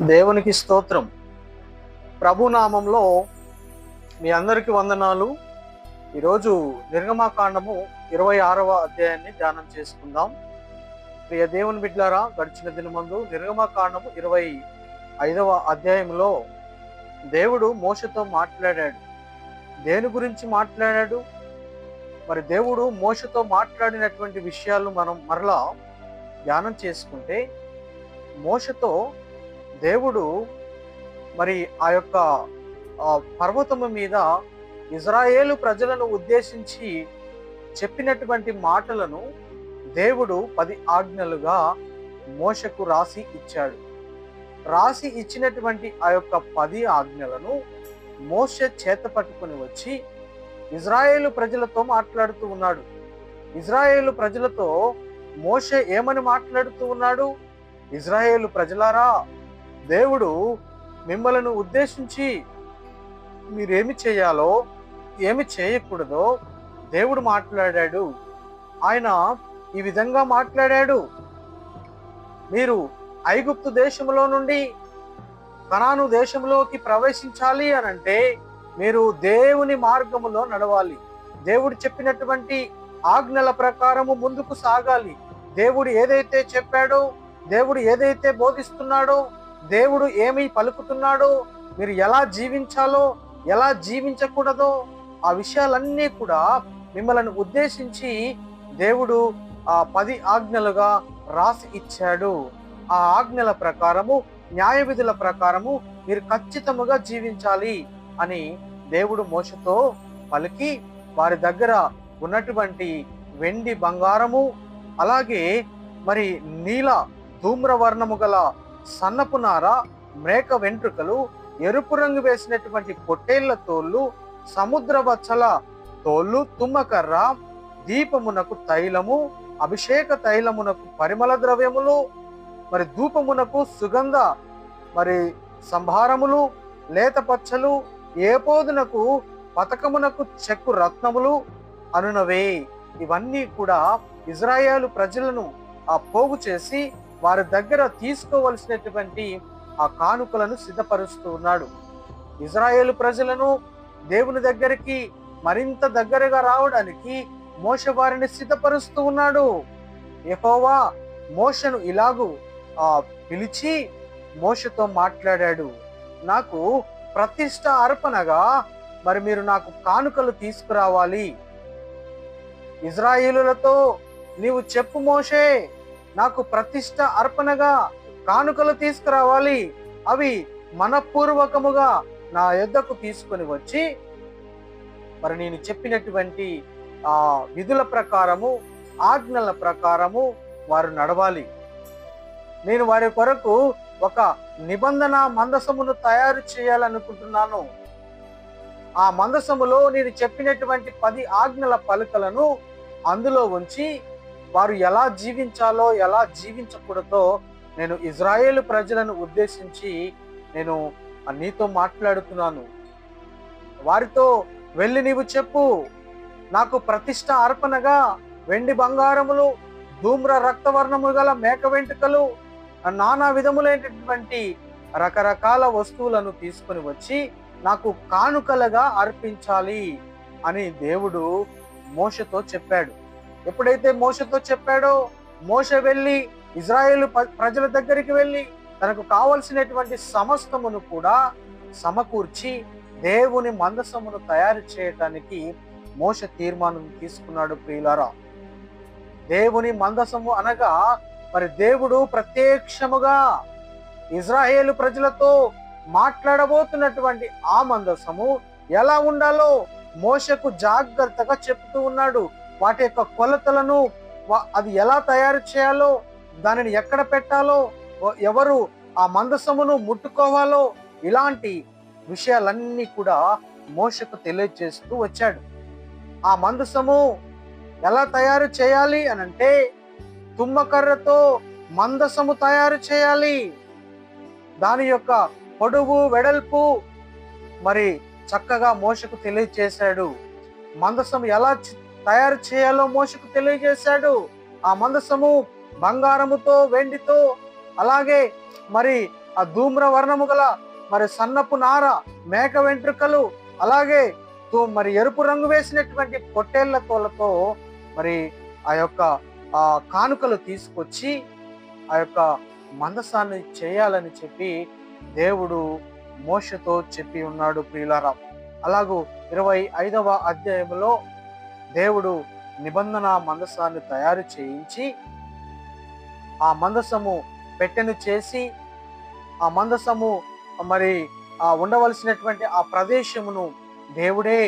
దేవునికి స్తోత్రం. ప్రభునామంలో మీ అందరికి వందనాలు. ఈరోజు నిర్గమాకాండము ఇరవై ఆరవ అధ్యాయాన్ని ధ్యానం చేసుకుందాం. ప్రియ దేవుని బిడ్లారా గడిచిన దినమందు నిర్గమాకాండము ఇరవై ఐదవ అధ్యాయంలో దేవుడు మోసతో మాట్లాడాడు. దేని గురించి మాట్లాడాడు? మరి దేవుడు మోసతో మాట్లాడినటువంటి విషయాలు మనం మరలా ధ్యానం చేసుకుంటే మోసతో దేవుడు మరి ఆ యొక్క పర్వతము మీద ఇజ్రాయేలు ప్రజలను ఉద్దేశించి చెప్పినటువంటి మాటలను దేవుడు పది ఆజ్ఞలుగా మోషకు రాసి ఇచ్చాడు. రాసి ఇచ్చినటువంటి ఆ యొక్క పది ఆజ్ఞలను మోష చేత పట్టుకొని వచ్చి ఇజ్రాయేలు ప్రజలతో మాట్లాడుతూ ఉన్నాడు. ఇజ్రాయేలు ప్రజలతో మోషే ఏమని మాట్లాడుతూ ఉన్నాడు? ఇజ్రాయేలు ప్రజలారా దేవుడు మిమ్మలను ఉద్దేశించి మీరేమి చేయాలో ఏమి చేయకూడదో దేవుడు మాట్లాడాడు. ఆయన ఈ విధంగా మాట్లాడాడు. మీరు ఐగుప్తు దేశంలో నుండి కనాను దేశంలోకి ప్రవేశించాలి అని అంటే మీరు దేవుని మార్గములో నడవాలి. దేవుడు చెప్పినటువంటి ఆజ్ఞల ప్రకారము ముందుకు సాగాలి. దేవుడు ఏదైతే చెప్పాడో దేవుడు ఏదైతే బోధిస్తున్నాడో దేవుడు ఏమి పలుకుతున్నాడో మీరు ఎలా జీవించాలో ఎలా జీవించకూడదో ఆ విషయాలన్నీ కూడా మిమ్మల్ని ఉద్దేశించి దేవుడు ఆ పది ఆజ్ఞలుగా రాసి ఇచ్చాడు. ఆ ఆజ్ఞల ప్రకారము న్యాయ విధుల ప్రకారము మీరు ఖచ్చితముగా జీవించాలి అని దేవుడు మోసతో పలికి వారి దగ్గర ఉన్నటువంటి వెండి బంగారము అలాగే మరి నీల ధూమ్రవర్ణము గల సన్నపు నార మేక వెంట్రుకలు ఎరుపు రంగు వేసినటువంటి పొట్టేళ్ళ తోళ్ళు సముద్ర బచ్చల తోళ్ళు తుమ్మకర్ర దీపమునకు తైలము అభిషేక తైలమునకు పరిమళ ద్రవ్యములు మరి ధూపమునకు సుగంధ మరి సంభారములు లేత పచ్చలు ఏపోదునకు పతకమునకు చెక్కు రత్నములు అనునవే. ఇవన్నీ కూడా ఇజ్రాయేలు ప్రజలను ఆ పోగు చేసి వారి దగ్గర తీసుకోవలసినటువంటి ఆ కానుకలను సిద్ధపరుస్తూ ఉన్నాడు. ఇజ్రాయేల్ ప్రజలను దేవుని దగ్గరికి మరింత దగ్గరగా రావడానికి మోష వారిని సిద్ధపరుస్తూ ఉన్నాడు. ఎహోవా మోషను ఇలాగు ఆ పిలిచి మోషతో మాట్లాడాడు. నాకు ప్రతిష్ట అర్పణగా మరి మీరు నాకు కానుకలు తీసుకురావాలి. ఇజ్రాయిలులతో నీవు చెప్పు మోషే. నాకు ప్రతిష్ట అర్పణగా కానుకలు తీసుకురావాలి. అవి మనపూర్వకముగా నా యొద్దకు తీసుకొని వచ్చి మరి నేను చెప్పినటువంటి ఆ విధుల ప్రకారము ఆజ్ఞల ప్రకారము వారు నడవాలి. నేను వారి కొరకు ఒక నిబంధన మందసమును తయారు చేయాలనుకుంటున్నాను. ఆ మందసములో నేను చెప్పినటువంటి పది ఆజ్ఞల పలుకలను అందులో ఉంచి వారు ఎలా జీవించాలో ఎలా జీవించకూడదో నేను ఇజ్రాయేల్ ప్రజలను ఉద్దేశించి నేను నీతో మాట్లాడుతున్నాను. వారితో వెళ్ళి నీవు చెప్పు. నాకు ప్రతిష్ట అర్పణగా వెండి బంగారములు ధూమ్ర రక్తవర్ణము గల మేక వెంట్రుకలు నానా విధములైనటువంటి రకరకాల వస్తువులను తీసుకొని వచ్చి నాకు కానుకలుగా అర్పించాలి అని దేవుడు మోషతో చెప్పాడు. ఎప్పుడైతే మోషతో చెప్పాడో మోష వెళ్ళి ఇజ్రాయేల్ ప్రజల దగ్గరికి వెళ్ళి తనకు కావలసినటువంటి సమస్తమును కూడా సమకూర్చి దేవుని మందసమును తయారు చేయటానికి మోష తీర్మానం తీసుకున్నాడు ప్రియులారా. దేవుని మందసము అనగా మరి దేవుడు ప్రత్యక్షముగా ఇజ్రాయేల్ ప్రజలతో మాట్లాడబోతున్నటువంటి ఆ మందసము ఎలా ఉండాలో మోషకు జాగ్రత్తగా చెప్తూ ఉన్నాడు. వాటి యొక్క కొలతలను వా- అది ఎలా తయారు చేయాలో దానిని ఎక్కడ పెట్టాలో ఎవరు ఆ మందసమును ముట్టుకోవాలో ఇలాంటి విషయాలన్నీ కూడా మోషకు తెలియజేస్తూ వచ్చాడు. ఆ మందసము ఎలా తయారు చేయాలి అని అంటే తుమ్మకర్రతో మందసము తయారు చేయాలి. దాని యొక్క పొడవు వెడల్పు మరి చక్కగా మోషకు తెలియజేశాడు. మందసం ఎలా తయారు చేయాలో మోషకు తెలియజేశాడు. ఆ మందసము బంగారముతో వెండితో అలాగే మరి ఆ ధూమ్ర వర్ణము గల మరి సన్నపు నార మేక వెంట్రుకలు అలాగే తో- మరి ఎరుపు రంగు వేసినటువంటి పొట్టేళ్ళ తోలతో మరి ఆ యొక్క ఆ కానుకలు తీసుకొచ్చి ఆ యొక్క మందసాన్ని చేయాలని చెప్పి దేవుడు మోషతో చెప్పి ఉన్నాడు ప్రియులారా. అలాగూ ఇరవై ఐదవ అధ్యాయంలో దేవుడు నిబంధన మందసాన్ని తయారు చేయించి ఆ మందసము పెట్టెను చేసి ఆ మందసము మరి ఆ ఉండవలసినటువంటి ఆ ప్రదేశమును దేవుడే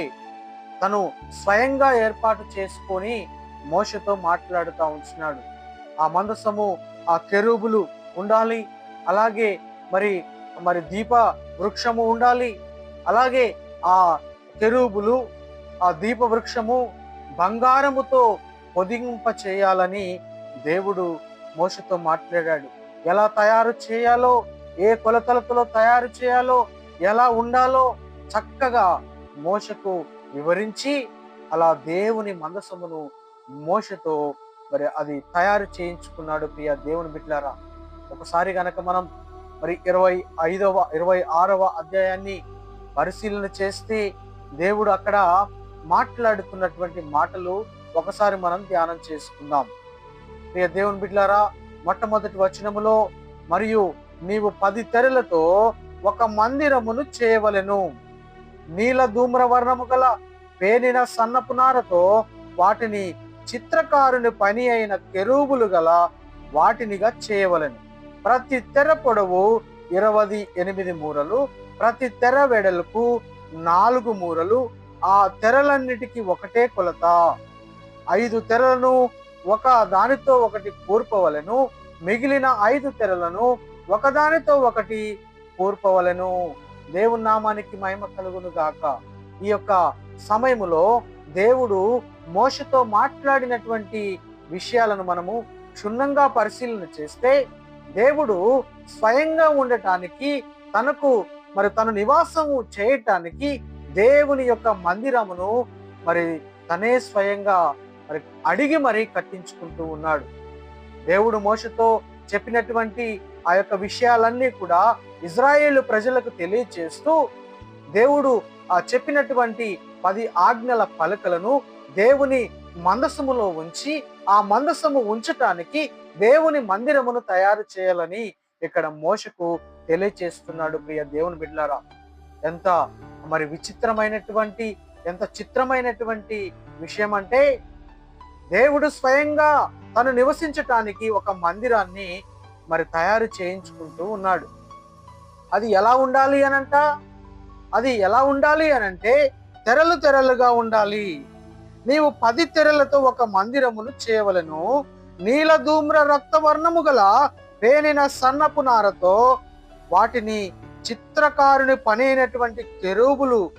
తను స్వయంగా ఏర్పాటు చేసుకొని మోషతో మాట్లాడుతూ ఉంచినాడు. ఆ మందసము ఆ కెరూబులు ఉండాలి అలాగే మరి మరి దీప వృక్షము ఉండాలి అలాగే ఆ కెరూబులు ఆ దీప వృక్షము బంగారముతో పొదిగింప చేయాలని దేవుడు మోషతో మాట్లాడాడు. ఎలా తయారు చేయాలో ఏ కొలతలతో తయారు చేయాలో ఎలా ఉండాలో చక్కగా మోషకు వివరించి అలా దేవుని మందసమును మోషతో మరి అది తయారు చేయించుకున్నాడు ప్రియ దేవుని బిడ్లారా ఒకసారి గనక మనం మరి ఇరవై ఐదవ ఇరవై ఆరవ అధ్యాయాన్ని పరిశీలన చేస్తే దేవుడు అక్కడ మాట్లాడుతున్నటువంటి మాటలు ఒకసారి మనం ధ్యానం చేసుకుందాం. ప్రియ దేవుని బిడ్లారా మొట్టమొదటి వచనములో మరియు నీవు పది తెరలతో ఒక మందిరమును చేయవలెను. నీల ధూమ్ర వర్ణము గల పేనిన సన్నపునారతో వాటిని చిత్రకారుని పని అయిన కెరూబులు గల వాటినిగా చేయవలెను. ప్రతి తెర పొడవు ఇరవది ఎనిమిది మూరలు ప్రతి తెర వెడల్పు నాలుగు మూరలు ఆ తెరలన్నిటికీ ఒకటే కొలత. ఐదు తెరలను ఒక దానితో ఒకటి కూర్పవలెను మిగిలిన ఐదు తెరలను ఒకదానితో ఒకటి కూర్పవలెను దేవుని నామానికి మహిమ కలుగును గాక. ఈ యొక్క సమయములో దేవుడు మోషతో మాట్లాడినటువంటి విషయాలను మనము క్షుణ్ణంగా పరిశీలన చేస్తే దేవుడు స్వయంగా ఉండటానికి తనకు మరి తను నివాసము చేయటానికి దేవుని యొక్క మందిరమును మరి తనే స్వయంగా మరి అడిగి మరి కట్టించుకుంటూ ఉన్నాడు. దేవుడు మోషతో చెప్పినటువంటి ఆ యొక్క విషయాలన్నీ కూడా ఇజ్రాయేల్ ప్రజలకు తెలియచేస్తూ దేవుడు ఆ చెప్పినటువంటి పది ఆజ్ఞల పలకలను దేవుని మందసములో ఉంచి ఆ మందసము ఉంచటానికి దేవుని మందిరమును తయారు చేయాలని ఇక్కడ మోషకు తెలియచేస్తున్నాడు ప్రియ దేవుని బిడ్లారా ఎంత మరి విచిత్రమైనటువంటి ఎంత చిత్రమైనటువంటి విషయం అంటే దేవుడు స్వయంగా తను నివసించటానికి ఒక మందిరాన్ని మరి తయారు చేయించుకుంటూ ఉన్నాడు. అది ఎలా ఉండాలి అనంట? అది ఎలా ఉండాలి అనంటే తెరలు తెరలుగా ఉండాలి. నీవు పది తెరలతో ఒక మందిరమును చేయవలను. నీల ధూమ్ర రక్తవర్ణము గల పేనిన సన్నపు నారతో వాటిని చిత్రకారుని పని అయినటువంటి కెరూబులు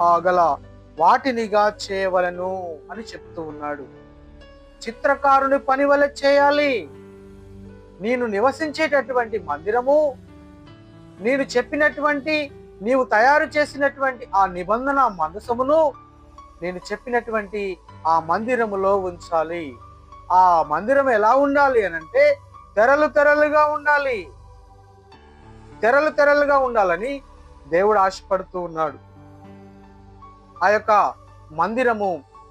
ఆ గల వాటినిగా చేయవలను అని చెప్తూ ఉన్నాడు. చిత్రకారుని పని వల్ల చేయాలి. నేను నివసించేటటువంటి మందిరము నేను చెప్పినటువంటి నీవు తయారు చేసినటువంటి ఆ నిబంధన మందసమును నేను చెప్పినటువంటి ఆ మందిరములో ఉంచాలి. ఆ మందిరం ఎలా ఉండాలి అని అంటే తెరలు తెరలుగా ఉండాలి. తెరలు తెరలుగా ఉండాలని దేవుడు ఆశపడుతూ ఉన్నాడు. ఆ యొక్క మందిరము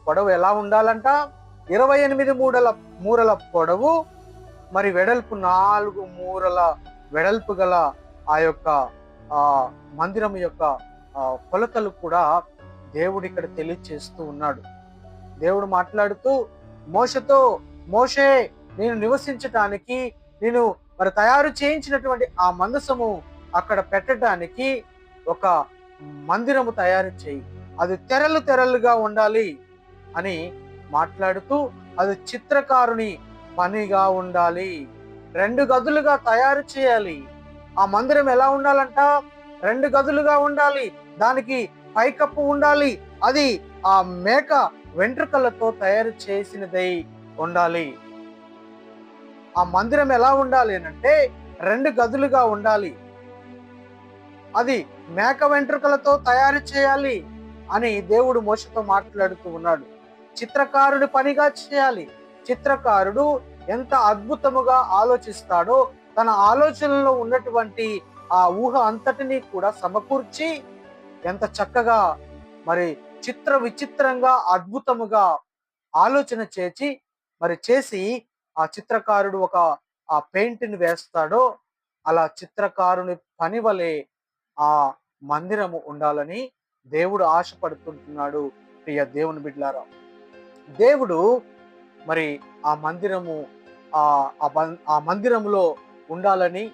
పొడవు ఎలా ఉండాలంట? ఇరవై ఎనిమిది మూడల మూరల పొడవు మరి వెడల్పు నాలుగు మూరల వెడల్పు గల ఆ యొక్క ఆ మందిరం యొక్క కొలతలు కూడా దేవుడు ఇక్కడ తెలియచేస్తూ ఉన్నాడు. దేవుడు మాట్లాడుతూ మోషతో మోషే నేను నివసించటానికి నేను మరి తయారు చేయించినటువంటి ఆ మందసము అక్కడ పెట్టడానికి ఒక మందిరము తయారు చేయి. అది తెరలు తెరలుగా ఉండాలి అని మాట్లాడుతూ అది చిత్రకారుని పనిగా ఉండాలి. రెండు గదులుగా తయారు చేయాలి. ఆ మందిరం ఎలా ఉండాలంట? రెండు గదులుగా ఉండాలి. దానికి పైకప్పు ఉండాలి. అది ఆ మేక వెంట్రుకలతో తయారు చేసినదై ఉండాలి. ఆ మందిరం ఎలా ఉండాలి అంటే రెండు గదులుగా ఉండాలి. అది మేక వెంట్రుకలతో తయారు చేయాలి అని దేవుడు మోసతో మాట్లాడుతూ ఉన్నాడు. చిత్రకారుడి పనిగా చేయాలి. చిత్రకారుడు ఎంత అద్భుతముగా ఆలోచిస్తాడో తన ఆలోచనలో ఉన్నటువంటి ఆ ఊహ అంతటినీ కూడా సమకూర్చి ఎంత చక్కగా మరి చిత్ర విచిత్రంగా అద్భుతముగా ఆలోచన చేసి మరి చేసి ఆ చిత్రకారుడు ఒక ఆ పెయింట్ని వేస్తాడో అలా చిత్రకారుని పని వలె ఆ మందిరము ఉండాలని దేవుడు ఆశపడుతుంటున్నాడు ప్రియ దేవుని బిడ్లారా. దేవుడు మరి ఆ మందిరము ఆ ఆ మందిరములో ఉండాలని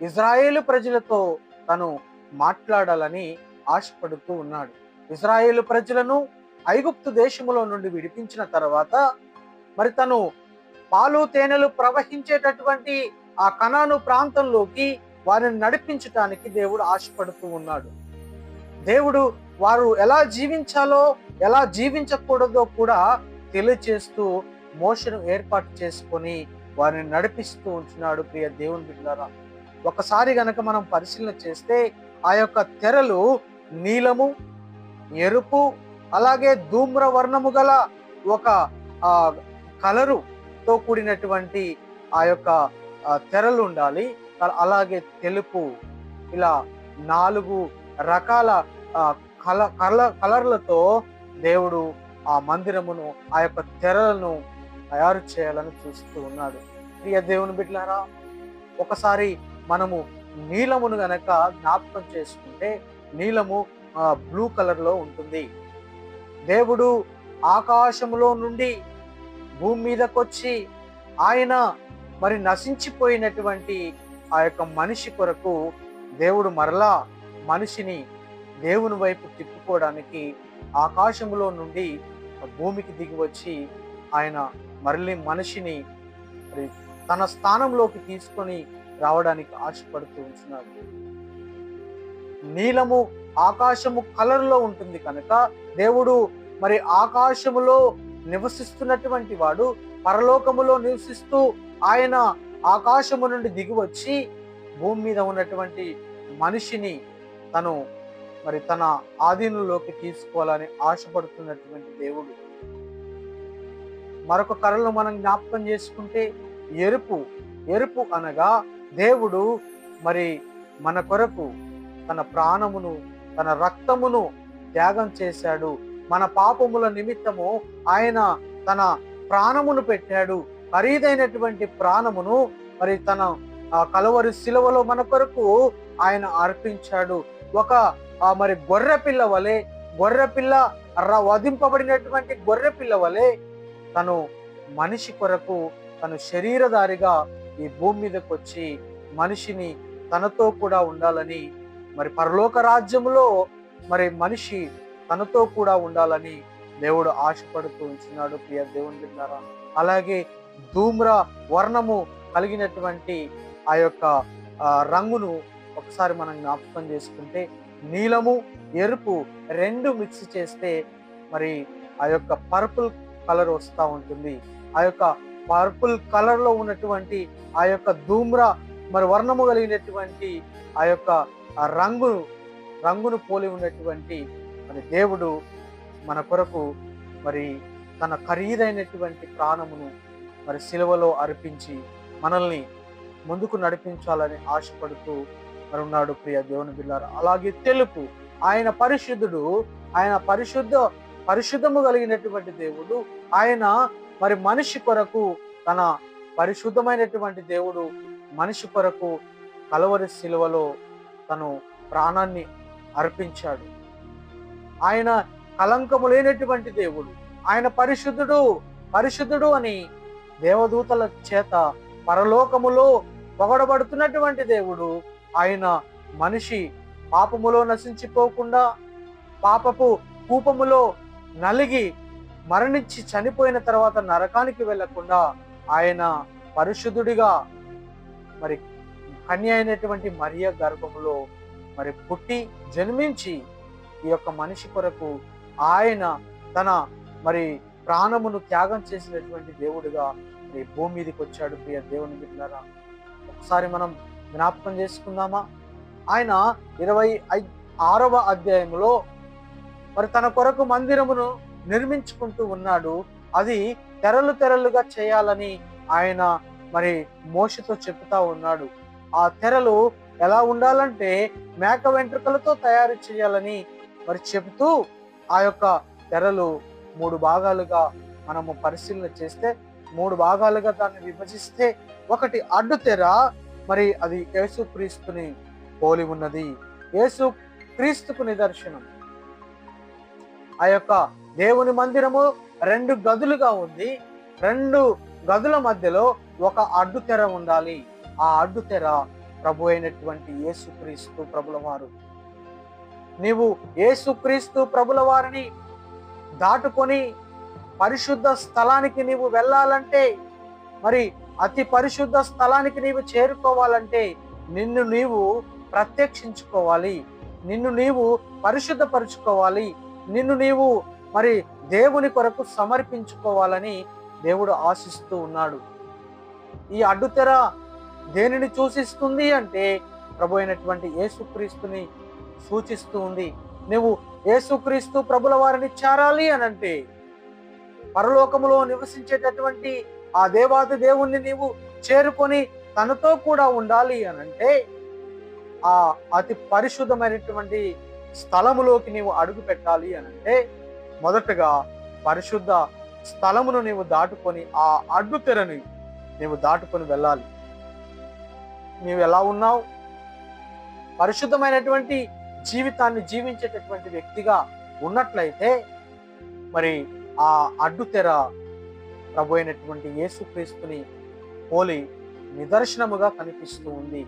ఇజ్రాయేలు ప్రజలతో తను మాట్లాడాలని ఆశపడుతూ ఉన్నాడు. ఇజ్రాయేలు ప్రజలను ఐగుప్తు దేశములో నుండి విడిపించిన తర్వాత మరి తను పాలు తేనెలు ప్రవహించేటటువంటి ఆ కణాను ప్రాంతంలోకి వారిని నడిపించటానికి దేవుడు ఆశపడుతూ ఉన్నాడు. దేవుడు వారు ఎలా జీవించాలో ఎలా జీవించకూడదో కూడా తెలియచేస్తూ మోషను ఏర్పాటు చేసుకొని వారిని నడిపిస్తూ ఉంటున్నాడు ప్రియ దేవుని బిడ్డారా. ఒకసారి గనక మనం పరిశీలన చేస్తే ఆ యొక్క తెరలు నీలము ఎరుపు అలాగే ధూమ్ర వర్ణము గల ఒక కలరు తో కూడినటువంటి ఆ యొక్క తెరలు ఉండాలి. అలాగే తెలుపు ఇలా నాలుగు రకాల కల కల కలర్లతో దేవుడు ఆ మందిరమును ఆ యొక్క తెరలను తయారు చేయాలని చూస్తూ ఉన్నాడు. ప్రియ దేవుని బిడ్డలారా ఒకసారి మనము నీలమును గనక జ్ఞాపకం చేసుకుంటే నీలము బ్లూ కలర్లో ఉంటుంది. దేవుడు ఆకాశములో నుండి భూమి మీదకొచ్చి ఆయన మరి నశించిపోయినటువంటి ఆ యొక్క మనిషి కొరకు దేవుడు మరలా మనిషిని దేవుని వైపు తిప్పుకోవడానికి ఆకాశంలో నుండి భూమికి దిగి వచ్చి ఆయన మరలి మనిషిని మరి తన స్థానంలోకి తీసుకొని రావడానికి ఆశపడుతూ ఉంటున్నాడు. నీలము ఆకాశము కలర్లో ఉంటుంది కనుక దేవుడు మరి ఆకాశములో నివసిస్తున్నటువంటి వాడు పరలోకములో నివసిస్తూ ఆయన ఆకాశము నుండి దిగివచ్చి భూమి మీద ఉన్నటువంటి మనిషిని తను మరి తన ఆధీనంలోకి తీసుకోవాలని ఆశపడుతున్నటువంటి దేవుడు. మరొక కళను మనం జ్ఞాపకం చేసుకుంటే ఎరుపు ఎరుపు అనగా దేవుడు మరి మన కొరకు తన ప్రాణమును తన రక్తమును త్యాగం చేశాడు. మన పాపముల నిమిత్తము ఆయన తన ప్రాణమును పెట్టాడు. ఖరీదైనటువంటి ప్రాణమును మరి తన కలవరి శిలవలో మన కొరకు ఆయన అర్పించాడు. ఒక మరి గొర్రె పిల్ల వలె గొర్రె పిల్ల వధింపబడినటువంటి గొర్రె పిల్ల వలె తను మనిషి కొరకు తను శరీరధారిగా ఈ భూమి మీదకి వచ్చి మనిషిని తనతో కూడా ఉండాలని మరి పరలోక రాజ్యంలో మరి మనిషి తనతో కూడా ఉండాలని దేవుడు ఆశపడుతూ ఉంటున్నాడు ప్రియ దేవుని బిడ్డారా. అలాగే ధూమ్ర వర్ణము కలిగినటువంటి ఆ యొక్క రంగును ఒకసారి మనం జ్ఞాపకం చేసుకుంటే నీలము ఎరుపు రెండు మిక్స్ చేస్తే మరి ఆ యొక్క పర్పుల్ కలర్ వస్తూ ఉంటుంది. ఆ యొక్క పర్పుల్ కలర్లో ఉన్నటువంటి ఆ యొక్క ధూమ్ర మరి వర్ణము కలిగినటువంటి ఆ యొక్క రంగును రంగును పోలి ఉన్నటువంటి మరి దేవుడు మన కొరకు మరి తన ఖరీదైనటువంటి ప్రాణమును మరి సిలువలో అర్పించి మనల్ని ముందుకు నడిపించాలని ఆశపడుతూ మరి ఉన్నాడు ప్రియ దేవుని బిల్లారు అలాగే తెలుపు ఆయన పరిశుద్ధుడు ఆయన పరిశుద్ధ పరిశుద్ధము కలిగినటువంటి దేవుడు ఆయన మరి మనిషి కొరకు తన పరిశుద్ధమైనటువంటి దేవుడు మనిషి కొరకు కలవరి శిలువలో తను ప్రాణాన్ని అర్పించాడు. ఆయన కలంకము లేనటువంటి దేవుడు. ఆయన పరిశుద్ధుడు పరిశుద్ధుడు అని దేవదూతల చేత పరలోకములో పొగడబడుతున్నటువంటి దేవుడు ఆయన మనిషి పాపములో నశించిపోకుండా పాపపు కూపములో నలిగి మరణించి చనిపోయిన తర్వాత నరకానికి వెళ్ళకుండా ఆయన పరిశుద్ధుడిగా మరి కన్య అయినటువంటి మరియ గర్భములో మరి పుట్టి జన్మించి ఈ యొక్క మనిషి కొరకు ఆయన తన మరి ప్రాణమును త్యాగం చేసినటువంటి దేవుడిగా ఈ భూమి మీదకి వచ్చాడు ప్రియ దేవుని బిడ్డారా ఒకసారి మనం జ్ఞాపకం చేసుకుందామా? ఆయన ఇరవై ఐ ఆరవ అధ్యాయంలో మరి తన కొరకు మందిరమును నిర్మించుకుంటూ ఉన్నాడు. అది తెరలు తెరలుగా చేయాలని ఆయన మరి మోషతో చెప్తా ఉన్నాడు. ఆ తెరలు ఎలా ఉండాలంటే మేక వెంట్రుకలతో తయారు చేయాలని మరి చెబుతూ ఆ యొక్క తెరలు మూడు భాగాలుగా మనము పరిశీలన చేస్తే మూడు భాగాలుగా దాన్ని విభజిస్తే ఒకటి అడ్డు తెర మరి అది యేసు క్రీస్తుని పోలి ఉన్నది. యేసు క్రీస్తుకు నిదర్శనం. ఆ యొక్క దేవుని మందిరము రెండు గదులుగా ఉంది. రెండు గదుల మధ్యలో ఒక అడ్డు తెర ఉండాలి. ఆ అడ్డు తెర ప్రభు అయినటువంటి యేసుక్రీస్తు ప్రభుల వారు నీవు ఏసుక్రీస్తు ప్రభుల వారిని దాటుకొని పరిశుద్ధ స్థలానికి నీవు వెళ్ళాలంటే మరి అతి పరిశుద్ధ స్థలానికి నీవు చేరుకోవాలంటే నిన్ను నీవు ప్రత్యక్షించుకోవాలి. నిన్ను నీవు పరిశుద్ధపరుచుకోవాలి. నిన్ను నీవు మరి దేవుని కొరకు సమర్పించుకోవాలని దేవుడు ఆశిస్తూ ఉన్నాడు. ఈ అడ్డుతెర దేనిని సూచిస్తుంది అంటే ప్రభు అయినటువంటి యేసుక్రీస్తుని సూచిస్తూ ఉంది. నువ్వు యేసుక్రీస్తు ప్రభుల వారిని చేరాలి అని అంటే పరలోకములో నివసించేటటువంటి ఆ దేవాది దేవుణ్ణి నీవు చేరుకొని తనతో కూడా ఉండాలి అని అంటే ఆ అతి పరిశుద్ధమైనటువంటి స్థలములోకి నీవు అడుగు పెట్టాలి అని అంటే మొదటగా పరిశుద్ధ స్థలమును నీవు దాటుకొని ఆ అడ్డు తెరని నీవు దాటుకొని వెళ్ళాలి. నీవు ఎలా ఉన్నావు? పరిశుద్ధమైనటువంటి జీవితాన్ని జీవించేటటువంటి వ్యక్తిగా ఉన్నట్లయితే మరి ఆ అడ్డుతెర ప్రభు అయినటువంటి యేసుక్రీస్తుని పోలి నిదర్శనముగా కనిపిస్తూ ఉంది.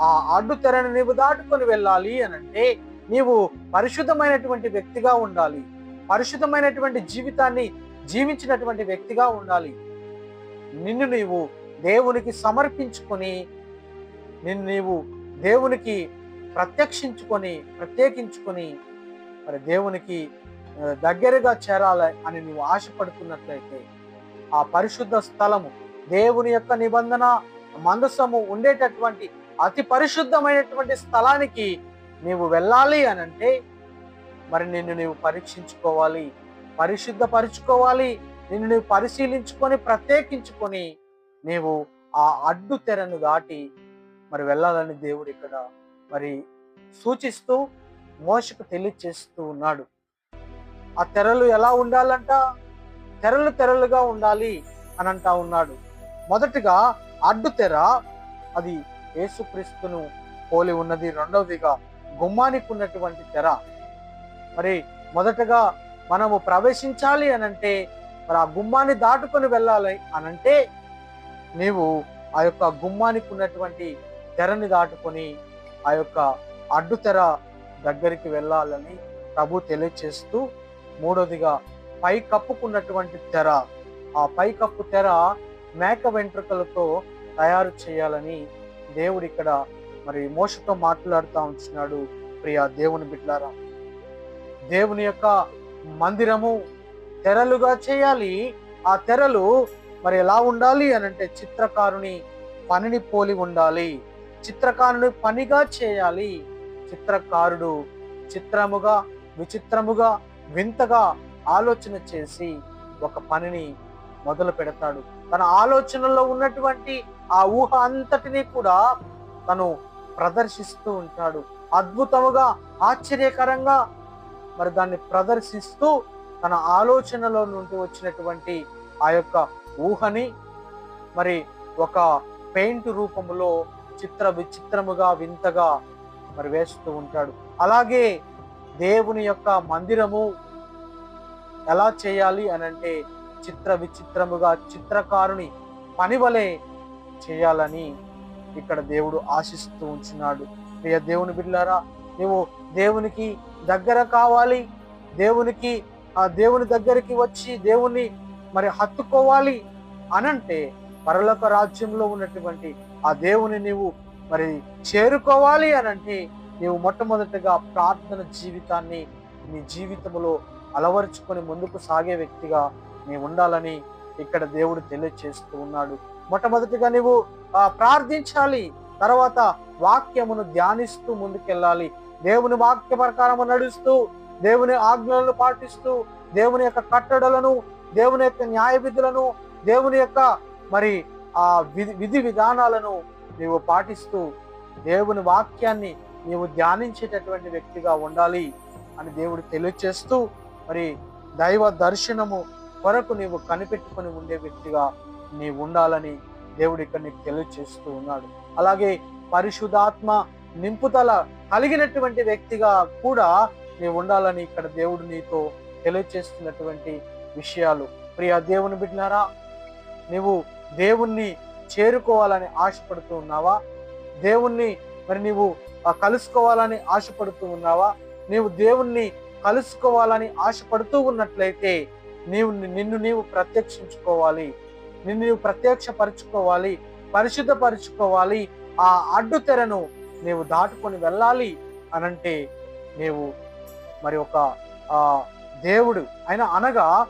ఆ అడ్డుతెరను నీవు దాటుకొని వెళ్ళాలి అని అంటే నీవు పరిశుద్ధమైనటువంటి వ్యక్తిగా ఉండాలి. పరిశుద్ధమైనటువంటి జీవితాన్ని జీవించినటువంటి వ్యక్తిగా ఉండాలి. నిన్ను నీవు దేవునికి సమర్పించుకొని నిన్ను నీవు దేవునికి ప్రత్యక్షించుకొని ప్రత్యేకించుకొని మరి దేవునికి దగ్గరగా చేరాలి అని నువ్వు ఆశపడుతున్నట్లయితే ఆ పరిశుద్ధ స్థలము దేవుని యొక్క నిబంధన మందసము ఉండేటటువంటి అతి పరిశుద్ధమైనటువంటి స్థలానికి నీవు వెళ్ళాలి అని అంటే మరి నిన్ను నీవు పరీక్షించుకోవాలి పరిశుద్ధపరుచుకోవాలి నిన్ను నీవు పరిశీలించుకొని ప్రత్యేకించుకొని నీవు ఆ అడ్డు తెరను దాటి మరి వెళ్ళాలని దేవుడు ఇక్కడ మరి సూచిస్తూ మోసకు తెలియచేస్తూ ఉన్నాడు. ఆ తెరలు ఎలా ఉండాలంట? తెరలు తెరలుగా ఉండాలి అని అంటా ఉన్నాడు. మొదటిగా అడ్డు తెర అది యేసుక్రీస్తును పోలి ఉన్నది. రెండవదిగా గుమ్మానికి ఉన్నటువంటి తెర. మరి మొదటగా మనము ప్రవేశించాలి అనంటే మరి ఆ గుమ్మాన్ని దాటుకొని వెళ్ళాలి అనంటే నీవు ఆ యొక్క గుమ్మానికి ఉన్నటువంటి తెరని దాటుకొని ఆ యొక్క అడ్డుతెర దగ్గరికి వెళ్ళాలని ప్రభు తెలియచేస్తూ మూడోదిగా పై కప్పుకున్నటువంటి తెర ఆ పై కప్పు తెర మేక వెంట్రుకలతో తయారు చేయాలని దేవుడు ఇక్కడ మరి మోసతో మాట్లాడుతూ ఉంటున్నాడు ప్రియా దేవుని బిడ్లారా దేవుని యొక్క మందిరము తెరలుగా చేయాలి. ఆ తెరలు మరి ఎలా ఉండాలి అని అంటే చిత్రకారుని పనిని పోలి ఉండాలి. చిత్రకారుని పనిగా చేయాలి. చిత్రకారుడు చిత్రముగా విచిత్రముగా వింతగా ఆలోచన చేసి ఒక పనిని మొదలు పెడతాడు. తన ఆలోచనలో ఉన్నటువంటి ఆ ఊహ అంతటినీ కూడా తను ప్రదర్శిస్తూ ఉంటాడు. అద్భుతముగా ఆశ్చర్యకరంగా మరి దాన్ని ప్రదర్శిస్తూ తన ఆలోచనలో నుండి వచ్చినటువంటి ఆ యొక్క ఊహని మరి ఒక పెయింట్ రూపంలో చిత్ర విచిత్రముగా వింతగా మరి వేస్తూ ఉంటాడు. అలాగే దేవుని యొక్క మందిరము ఎలా చేయాలి అని అంటే చిత్ర విచిత్రముగా చిత్రకారుని పనివలే చేయాలని ఇక్కడ దేవుడు ఆశిస్తూ ఉంచున్నాడు ప్రియ దేవుని బిడ్డారా నువ్వు దేవునికి దగ్గర కావాలి దేవునికి ఆ దేవుని దగ్గరికి వచ్చి దేవుని మరి హత్తుకోవాలి అనంటే పరలోక రాజ్యంలో ఉన్నటువంటి ఆ దేవుని నీవు మరి చేరుకోవాలి అని అంటే నీవు మొట్టమొదటిగా ప్రార్థన జీవితాన్ని నీ జీవితంలో అలవరుచుకొని ముందుకు సాగే వ్యక్తిగా నీ ఉండాలని ఇక్కడ దేవుడు తెలియచేస్తూ ఉన్నాడు. మొట్టమొదటిగా నీవు ప్రార్థించాలి. తర్వాత వాక్యమును ధ్యానిస్తూ ముందుకెళ్ళాలి. దేవుని వాక్య ప్రకారము నడుస్తూ దేవుని ఆజ్ఞలను పాటిస్తూ దేవుని యొక్క కట్టడలను దేవుని యొక్క న్యాయ విధులను దేవుని యొక్క మరి ఆ విధి విధి విధానాలను నీవు పాటిస్తూ దేవుని వాక్యాన్ని నీవు ధ్యానించేటటువంటి వ్యక్తిగా ఉండాలి అని దేవుడు తెలియచేస్తూ మరి దైవ దర్శనము కొరకు నీవు కనిపెట్టుకొని ఉండే వ్యక్తిగా నీవు ఉండాలని దేవుడు ఇక్కడ నీకు తెలియచేస్తూ ఉన్నాడు. అలాగే పరిశుధాత్మ నింపుదల కలిగినటువంటి వ్యక్తిగా కూడా నీవు ఉండాలని ఇక్కడ దేవుడు నీతో తెలియచేస్తున్నటువంటి విషయాలు. ప్రియ దేవుని బిడ్డారా నీవు దేవుణ్ణి చేరుకోవాలని ఆశపడుతూ ఉన్నావా? దేవుణ్ణి మరి నీవు కలుసుకోవాలని ఆశపడుతూ ఉన్నావా? నీవు దేవుణ్ణి కలుసుకోవాలని ఆశపడుతూ ఉన్నట్లయితే నీవు నిన్ను నీవు ప్రత్యక్షించుకోవాలి. నిన్ను నీవు ప్రత్యక్షపరచుకోవాలి పరిశుద్ధపరచుకోవాలి. ఆ అడ్డుతెరను నీవు దాటుకొని వెళ్ళాలి అనంటే నీవు మరి ఒక ఆ దేవుడు. ఆయన అనగా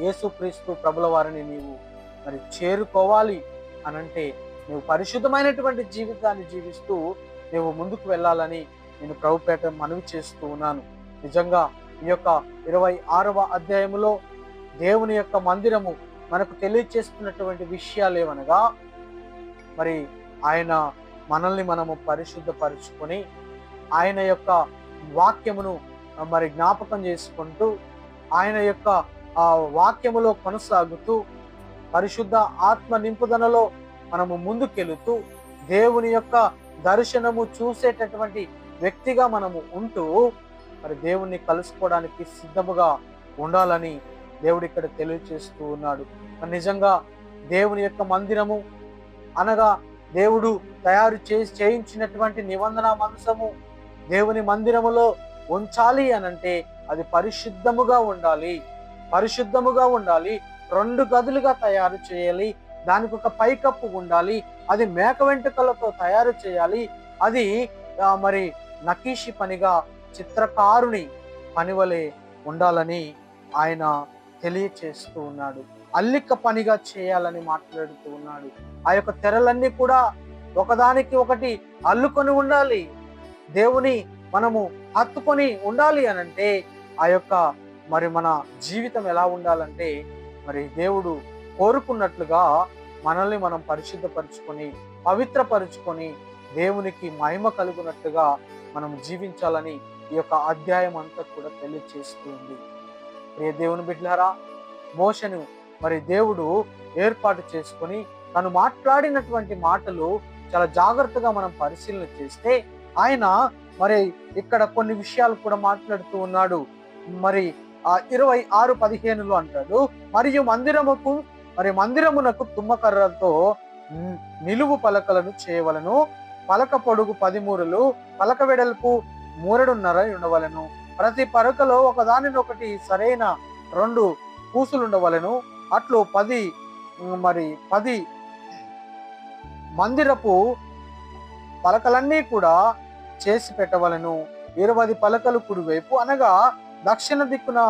యేసుక్రీస్తు ప్రభుల వారిని నీవు మరి చేరుకోవాలి అనంటే నువ్వు పరిశుద్ధమైనటువంటి జీవితాన్ని జీవిస్తూ నువ్వు ముందుకు వెళ్ళాలని నేను ప్రభుపేట మనవి చేస్తూ ఉన్నాను. నిజంగా ఈ యొక్క ఇరవై ఆరవ అధ్యాయములో దేవుని యొక్క మందిరము మనకు తెలియచేస్తున్నటువంటి విషయాలు ఏమనగా మరి ఆయన మనల్ని మనము పరిశుద్ధపరుచుకొని ఆయన యొక్క వాక్యమును మరి జ్ఞాపకం చేసుకుంటూ ఆయన యొక్క ఆ వాక్యములో కొనసాగుతూ పరిశుద్ధ ఆత్మ నింపుదనలో మనము ముందుకెళుతూ దేవుని యొక్క దర్శనము చూసేటటువంటి వ్యక్తిగా మనము ఉంటూ మరి దేవుణ్ణి కలుసుకోవడానికి సిద్ధముగా ఉండాలని దేవుడు ఇక్కడ తెలియచేస్తూ ఉన్నాడు. మరి నిజంగా దేవుని యొక్క మందిరము అనగా దేవుడు తయారు చేసి చేయించినటువంటి నిబంధన మంసము దేవుని మందిరములో ఉంచాలి అనంటే అది పరిశుద్ధముగా ఉండాలి. పరిశుద్ధముగా ఉండాలి. రెండు గదులుగా తయారు చేయాలి. దానికి ఒక పైకప్పు ఉండాలి. అది మేక వెంట్రుకలతో తయారు చేయాలి. అది మరి నకీషి పనిగా చిత్రకారుని పనివలే ఉండాలని ఆయన తెలియచేస్తూ ఉన్నాడు. అల్లిక పనిగా చేయాలని మాట్లాడుతూ ఉన్నాడు. ఆ యొక్క తెరలన్నీ కూడా ఒకదానికి ఒకటి అల్లుకొని ఉండాలి. దేవుని మనము హత్తుకొని ఉండాలి అనంటే ఆ యొక్క మరి మన జీవితం ఎలా ఉండాలంటే మరి దేవుడు కోరుకున్నట్లుగా మనల్ని మనం పరిశుద్ధపరుచుకొని పవిత్రపరుచుకొని దేవునికి మహిమ కలుగునట్టుగా మనం జీవించాలని ఈ యొక్క అధ్యాయం అంతా కూడా తెలియజేస్తుంది ప్రియ దేవుని బిడ్డారా మోషను మరి దేవుడు ఏర్పాటు చేసుకొని తను మాట్లాడినటువంటి మాటలు చాలా జాగ్రత్తగా మనం పరిశీలన చేస్తే ఆయన మరి ఇక్కడ కొన్ని విషయాలు కూడా మాట్లాడుతూ ఉన్నాడు. మరి ఇరవై ఆరు పదిహేనులో అంటాడు. మరియు మందిరముకు మరి మందిరమునకు తుమ్మకర్రతో నిలువు పలకలను చేయవలను. పలక పొడుగు పదిమూరలు పలక వెడల్పు మూరడున్నర ఉండవలను. ప్రతి పలకలో ఒకదానినొకటి సరైన రెండు పూసులు ఉండవలను అట్లు పది మరి పది మందిరపు పలకలన్నీ కూడా చేసి పెట్టవలను. ఇరవై పలకలు కుడివైపు అనగా దక్షిణ దిక్కున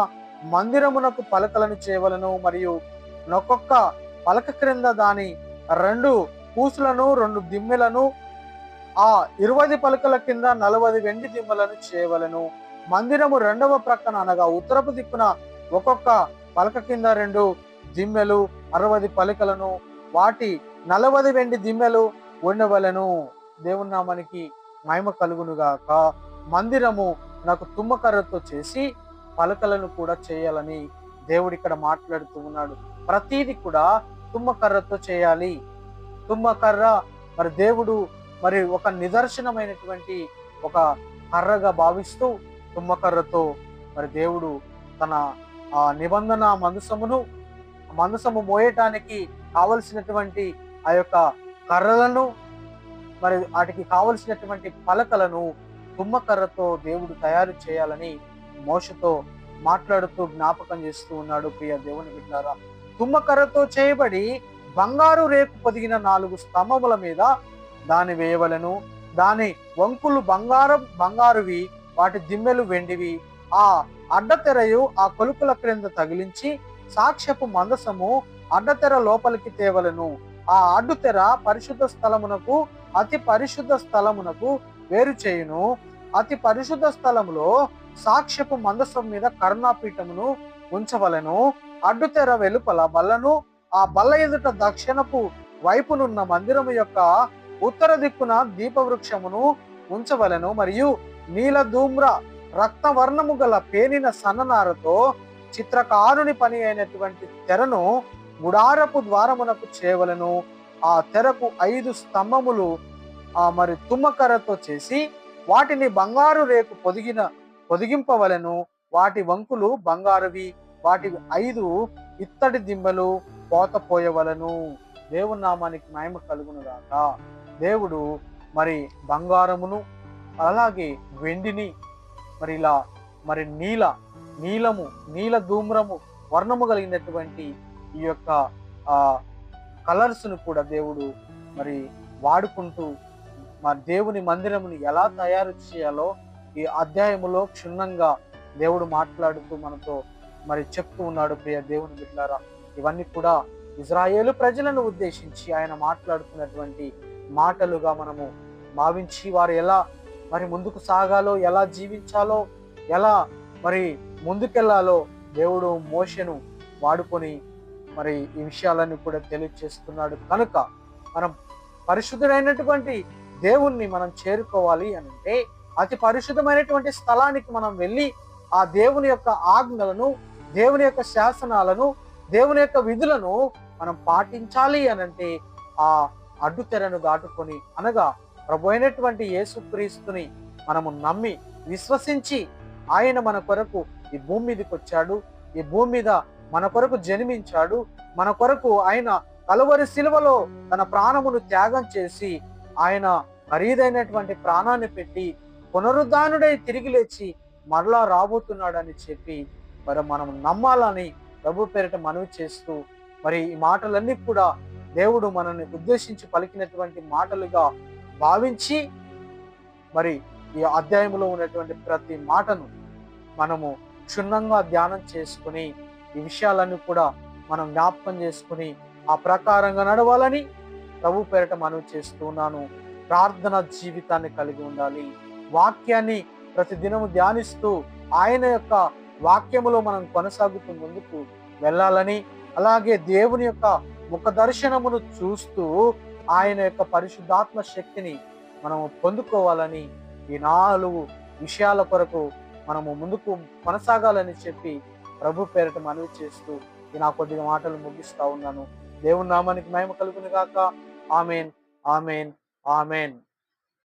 మందిరమునకు పలకలను చేయవలను మరియు ఒక్కొక్క పలక క్రింద దాని రెండు పూసులను రెండు దిమ్మెలను ఆ ఇరవై పలకల కింద నలభై వెండి దిమ్మలను చేయవలను. మందిరము రెండవ ప్రక్కన అనగా ఉత్తరపు దిక్కున ఒక్కొక్క పలక కింద రెండు దిమ్మెలు అరవై పలకలను వాటి నలభై వెండి దిమ్మెలు ఉండవలను. దేవుని నామానికి మహిమ కలుగునుగాక. మందిరము నాకు తుమ్మకర్రతో చేసి పలకలను కూడా చేయాలని దేవుడు ఇక్కడ మాట్లాడుతూ ఉన్నాడు. ప్రతీది కూడా తుమ్మకర్రతో చేయాలి. తుమ్మకర్ర మరి దేవుడు మరి ఒక నిదర్శనమైనటువంటి ఒక కర్రగా భావిస్తూ తుమ్మకర్రతో మరి దేవుడు తన ఆ నిబంధన మందసమును మందసము మోయటానికి కావలసినటువంటి ఆ యొక్క కర్రలను మరి వాటికి కావలసినటువంటి పలకలను తుమ్మకర్రతో దేవుడు తయారు చేయాలని మోషతో మాట్లాడుతూ జ్ఞాపకం చేస్తూ ఉన్నాడు ప్రియ దేవుని బిడ్డారా. తుమ్మకర్రతో చేయబడి బంగారు రేకు పొదిగిన నాలుగు స్తంభముల మీద దాని వేయవలను దాని వంకులు బంగారం బంగారువి వాటి దిమ్మెలు వెండివి. ఆ అడ్డతెరయు ఆ కొలుకుల క్రింద తగిలించి సాక్ష్యపు మందసము అడ్డతెర లోపలికి తేవలను. ఆ అడ్డుతెర పరిశుద్ధ స్థలమునకు అతి పరిశుద్ధ స్థలమునకు వేరు చేయును. అతి పరిశుద్ధ స్థలములో సాక్ష్యపు మందసం మీద కరుణాపీఠమును ఉంచవలెను. అడ్డుతెర వెలుపల బల్లను ఆ బల్ల ఎదుట దక్షిణపు వైపునున్న మందిరము యొక్క ఉత్తర దిక్కున దీపవృక్షమును ఉంచవలను. మరియు నీల ధూమ్ర రక్తవర్ణము గల పేనిన సన్ననారతో చిత్రకారుని పని అయినటువంటి తెరను గుడారపు ద్వారమునకు చేయవలను. ఆ తెరకు ఐదు స్తంభములు ఆ మరి తుమ్మకర్రతో చేసి వాటిని బంగారు రేకు పొదిగిన పొదిగింపవలను. వాటి వంకులు బంగారువి వాటి ఐదు ఇత్తడి దిమ్మలు పోతపోయవలను. దేవుని నామానికి మహిమ కలుగునుగాక. దేవుడు మరి బంగారమును అలాగే వెండిని మరి ఇలా మరి నీల నీలము నీల ధూమ్రము వర్ణము కలిగినటువంటి ఈ యొక్క ఆ కూడా దేవుడు మరి వాడుకుంటూ మా దేవుని మందిరముని ఎలా తయారు చేయాలో ఈ అధ్యాయములో క్షుణ్ణంగా దేవుడు మాట్లాడుతూ మనతో మరి చెప్తూ ఉన్నాడు ప్రియ దేవుని బిడ్డారా. ఇవన్నీ కూడా ఇజ్రాయేలు ప్రజలను ఉద్దేశించి ఆయన మాట్లాడుతున్నటువంటి మాటలుగా మనము భావించి వారు ఎలా మరి ముందుకు సాగాలో ఎలా జీవించాలో ఎలా మరి ముందుకెళ్ళాలో దేవుడు మోషను వాడుకొని మరి ఈ విషయాలన్నీ కూడా తెలియచేస్తున్నాడు. కనుక మనం పరిశుద్ధుడైనటువంటి దేవుణ్ణి మనం చేరుకోవాలి అని అంటే అతి పరిశుద్ధమైనటువంటి స్థలానికి మనం వెళ్ళి ఆ దేవుని యొక్క ఆజ్ఞలను దేవుని యొక్క శాసనాలను దేవుని యొక్క విధులను మనం పాటించాలి అనంటే ఆ అడ్డుతెరను దాటుకొని అనగా ప్రభు అయినటువంటి యేసుక్రీస్తుని మనము నమ్మి విశ్వసించి ఆయన మన కొరకు ఈ భూమి మీదకి వచ్చాడు. ఈ భూమి మీద మన కొరకు జన్మించాడు. మన కొరకు ఆయన కలువరి శిలువలో తన ప్రాణమును త్యాగం చేసి ఆయన ఖరీదైనటువంటి ప్రాణాన్ని పెట్టి పునరుద్ధానుడై తిరిగి లేచి మరలా రాబోతున్నాడని చెప్పి మరి మనం నమ్మాలని ప్రభు పేరిట మనవి చేస్తూ మరి ఈ మాటలన్నీ కూడా దేవుడు మనల్ని ఉద్దేశించి పలికినటువంటి మాటలుగా భావించి మరి ఈ అధ్యాయంలో ఉన్నటువంటి ప్రతి మాటను మనము క్షుణ్ణంగా ధ్యానం చేసుకుని ఈ విషయాలన్నీ కూడా మనం జ్ఞాపకం చేసుకుని ఆ ప్రకారంగా నడవాలని ప్రభు పేరిట మనవి చేస్తూ ఉన్నాను. ప్రార్థన జీవితాన్ని కలిగి ఉండాలి. వాక్యాన్ని ప్రతి దినము ధ్యానిస్తూ ఆయన యొక్క వాక్యములో మనం కొనసాగుతూ ముందుకు వెళ్ళాలని అలాగే దేవుని యొక్క ముఖ దర్శనమును చూస్తూ ఆయన యొక్క పరిశుద్ధాత్మ శక్తిని మనము పొందుకోవాలని ఈ నాలుగు విషయాల కొరకు మనము ముందుకు కొనసాగాలని చెప్పి ప్రభు పేరిట మనవి చేస్తూ నా కొద్దిగా మాటలు ముగిస్తా ఉన్నాను. దేవుని నామానికి మహిమ కలుగును గాక. Amen amen amen.